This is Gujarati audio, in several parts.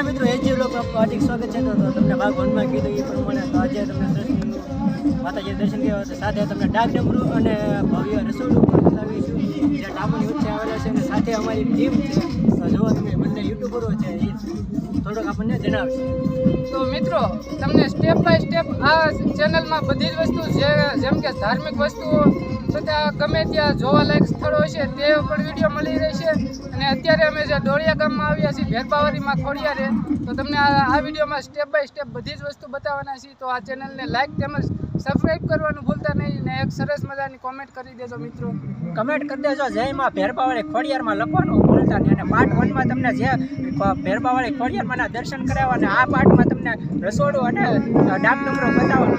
નમસ્કાર મિત્રો લોકો હાર્દિક સ્વાગત છે. તો તમને ભાગ વનમાં કીધું એ પ્રમાણે તો આજે તમને માતાજી દર્શન તો સાથે તમને ડાક ડમરું અને ભવ્ય રસોડું સાથે અમારી ટીમ તમે બંને યુટ્યુબરો છે તો મિત્રો, તમને સ્ટેપ બાય સ્ટેપ આ ચેનલમાં બધી જ વસ્તુ જે જેમ ધાર્મિક વસ્તુઓ, તથા ગમે ત્યાં જોવાલાયક સ્થળો છે તે પણ વીડિયો મળી રહેશે. અને અત્યારે અમે જે ડોળિયા ગામમાં આવ્યા છીએ ભેરબાવારીમાં ખોડિયારે, તો તમને આ વિડીયોમાં સ્ટેપ બાય સ્ટેપ બધી જ વસ્તુ બતાવવાના છીએ. તો આ ચેનલને લાઈક તેમજ સબસ્ક્રાઈબ કરવાનું ભૂલતા નહીં ને એક સરસ મજાની કોમેન્ટ કરી દેજો મિત્રો. કમેન્ટ કરી દેજો. જયમાં ભેરબાવાળી ખોડિયારમાં લખવાનું ભૂલતા નહીં. અને પાર્ટ વનમાં તમને જે ભેરબાવાળી ખોડિયારમાંના દર્શન કરાવવા અને આ પાર્ટમાં તમને રસોડું અને ડાક ડમરો બતાવવાનું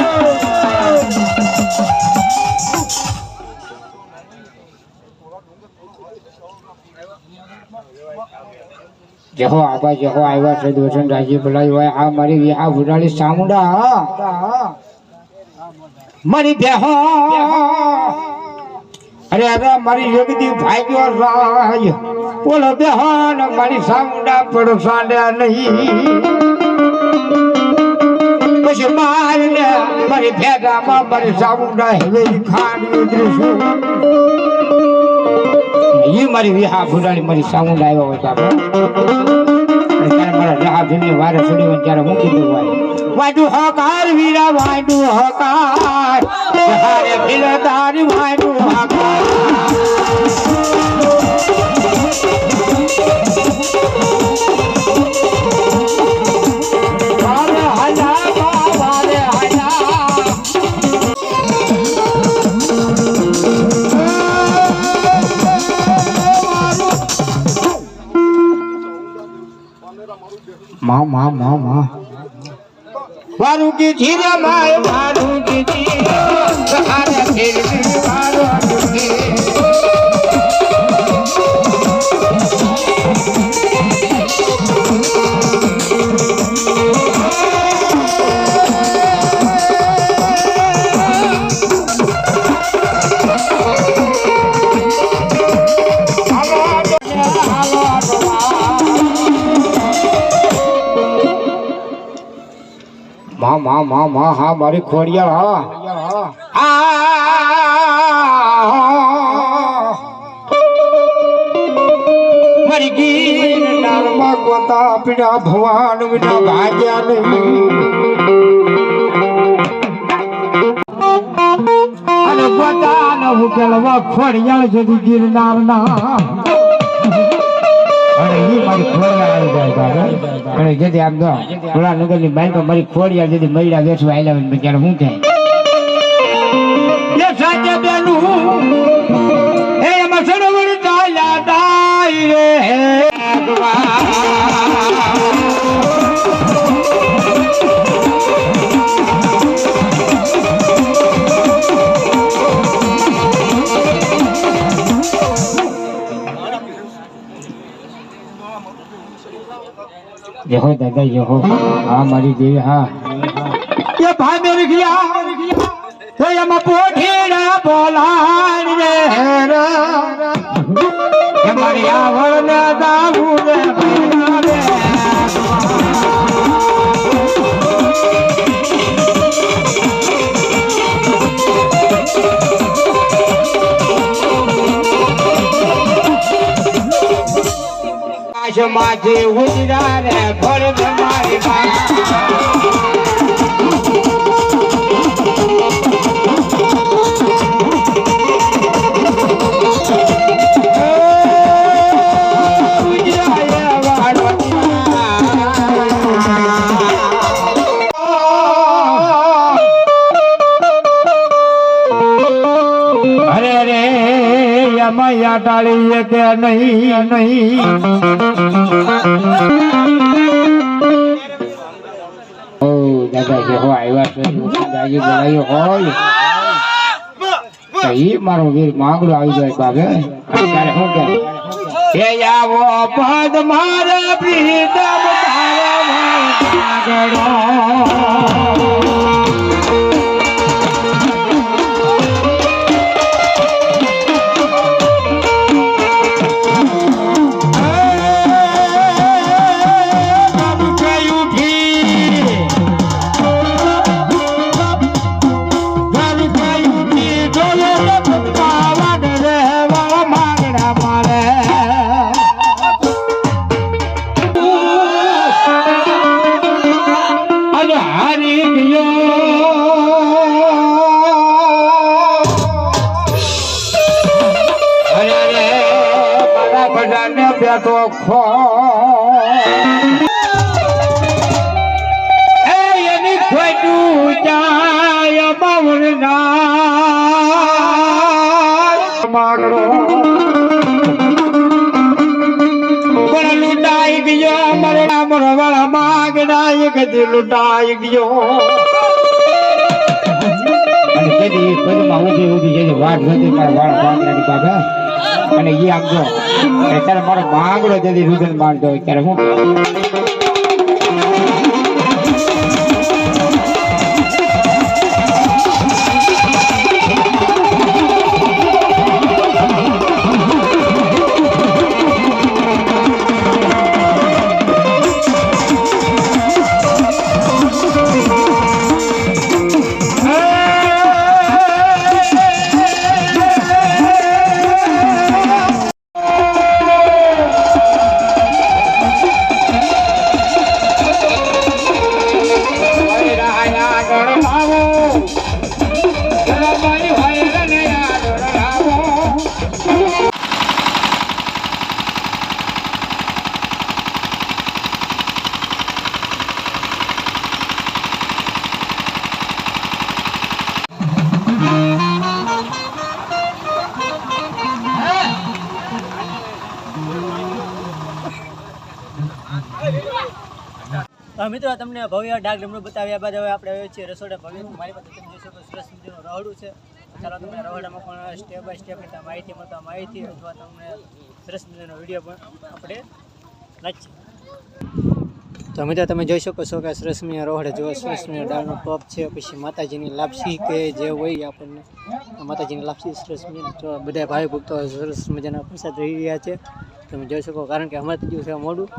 જેહો આપા જેહો આવ્યા છે દોષણ રાજી બોલાવી હોય, આ મારી વિહા ભુરાળી સામુડા મારી બેહો. અરે અરે, મારી યોગદી ભાગ્યો બોલો, બેહો, ને મારી સામુડા પડો સાંડ્યા નહીં? પછી મારને મારી ભેગામાં મારી સામુડા હવે ખાડી ઉતરીશું મારી વિહા ભૂંડાણી મારી સાઉન્ડ આવ્યો હોય તો આપણે. અને ત્યારે મારા જહા ભીમની ત્યારે હકાર, વીરા હકાર. જહારે ભીલદારી વાડુ હકાર. મારું કી ધીરે માય મારું કી ધીરે સહારે ફેરવી માં માં માં, હા, મારી ખોડિયાર, હા. આ. મારી ગીર નારમાં ગોતા પીડા ભવાન વિના ભાગ્યા નહીં. અને પોતાના ઉકેલવા ખોડિયાળ સુધી ગિરનાર ના અને એ મારી ખોડિયા આવી જાય બાબા. અને જેથી આમ તો થોડા નગરની બાઈકો મારી ખોડિયા જેથી મહિલા વેચવા આવેલા હોય ત્યારે હું કહે એ સાચે બેનું. એ એમાં સરોવર ચાલ્યા દાઈ રે. જહો દાદા જહો હા મારી દેવી હા એ ભાઈ મેરી ગયા તો એમાં પોઠીડા બોલાણ રે રે. મારી આવડ આકાશમાંથી ઉજરા રે ભળ મારી બા ના ટાળીએ કે નહીં નહીં દાદા છે. દાદાજી, બોલાયો, હોય. તો મારો વીર માંગડો આવી જાય બાબે હે, આવો પદ મારા બધાને બેઠો ખો. એની ખોટું જાય બાવળના માગડો પણ લૂંટાઈ ગયો મારે મારો વાળા માગડા, એક લૂંટાઈ ગયો. પદમાં ઊભી જેની વાટ જોતી મારા વાળ પાંદડાની બાબા. અને ઈ આમ જો ત્યારે મારો માંગડો જેથી રુદન માંડતો હોય હું મિત્રો, તમને ભવ્ય ડાક ડમરું બતાવ્યા બાદ હવે આપણે આવ્યો છીએ રસોડા ભવ્ય મારી પાસે તમે જોશો શકો સરસ મજાનું રહોડું છે. ચાલો તમને રહોડામાં પણ સ્ટેપ બાય સ્ટેપ રીતે માહિતી મળતા માહિતી અથવા તમને સરસ મજાનો વીડિયો પણ આપણે નાખીએ તો મિત્રો તમે જોઈ શકો છો કે સરસ મજા રોહડે જો સરસ મજા દાળનો ટોપ છે, પછી માતાજીની લાપસી કે જે હોય આપણને. માતાજીની લાપસી સરસ તો બધા ભાઈ ભક્તો સરસ મજાના પ્રસાદ રહી રહ્યા છે. તમે જોઈ શકો, કારણ કે હમણાં થયું છે મોડું,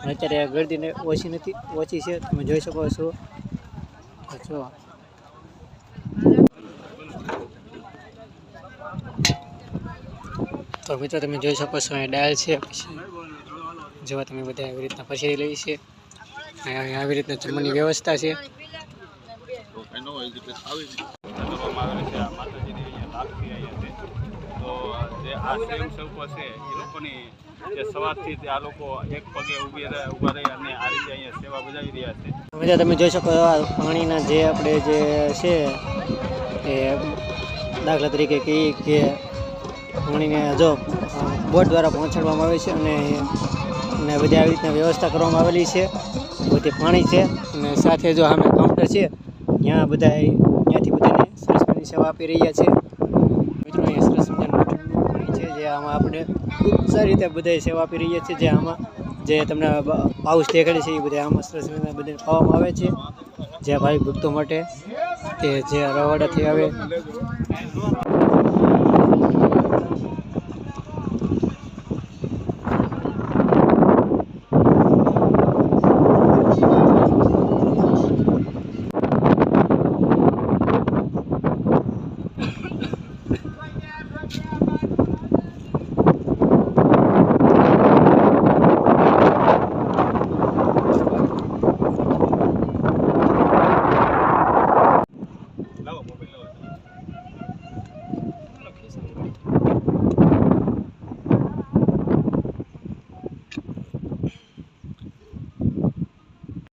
અને અત્યારે ગરદીને ઓછી નથી, ઓછી છે. તમે જોઈ શકો છો. જો. તો મિત્રો, તમે જોઈ શકો છો, અહીં ડાયલ છે, પછી જોવા તમે બધા એવી રીતના પછેરી લઈ છે. આવી રીતના જમવાની વ્યવસ્થા છે. કરવામાં આવેલી છે આ માતાજીની અહીંયા લાપસી અહીંયા છે. તો જે આ સ્વયંસેવકો છે એ લોકોની સવારથી તે આ લોકો એક પગે ઊભી રહે ઊભા અને અહીંયા સેવા બજાવી રહ્યા છે. બધા તમે જોઈ શકો પાણીના જે આપણે જે છે એ દાખલા તરીકે કહીએ કે પાણીને જો બોટ દ્વારા પહોંચાડવામાં આવે છે અને અને બધી આવી રીતના વ્યવસ્થા કરવામાં આવેલી છે. બધી પાણી છે અને સાથે જો અમે કાઉન્ટર છે, ત્યાં બધા ત્યાંથી બધાને સરસ મજાની સેવા આપી રહ્યા છે. મિત્રો, અહીંયા સરસ મજાનું પાણી છે, જે આમાં આપણે ખૂબ સારી રીતે બધાએ સેવા આપી રહ્યા છે જે આમાં, જે તમને પાઉસ દેખાડે છે, એ બધા આમાં સરસ મજાના બધાને ખાવામાં આવે છે. જે ભાઈ ભક્તો માટે, કે જે રવાડાથી આવે.